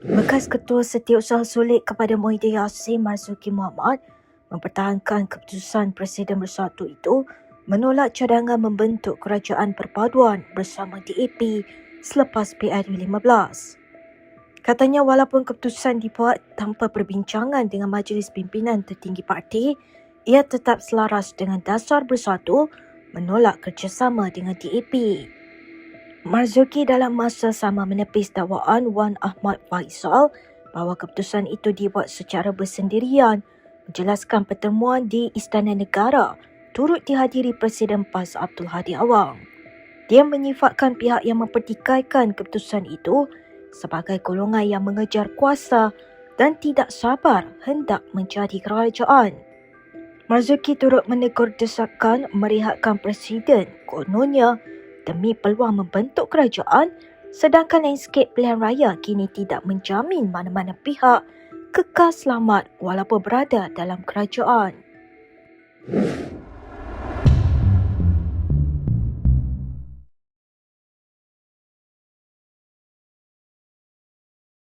Bekas Ketua Setiausaha Sulit kepada Muhyiddin Yassin Marzuki Muhammad mempertahankan keputusan Presiden Bersatu itu menolak cadangan membentuk kerajaan perpaduan bersama DAP selepas PRU 15. Katanya walaupun keputusan dibuat tanpa perbincangan dengan majlis pimpinan tertinggi parti, ia tetap selaras dengan dasar bersatu menolak kerjasama dengan DAP. Marzuki dalam masa sama menepis dakwaan Wan Ahmad Faisal bahawa keputusan itu dibuat secara bersendirian menjelaskan pertemuan di Istana Negara turut dihadiri Presiden PAS Abdul Hadi Awang. Dia menyifatkan pihak yang mempertikaikan keputusan itu sebagai golongan yang mengejar kuasa dan tidak sabar hendak menjadi kerajaan. Marzuki turut menegur desakan merehatkan Presiden kononnya demi peluang membentuk kerajaan sedangkan landscape pilihan raya kini tidak menjamin mana-mana pihak kekal selamat walaupun berada dalam kerajaan.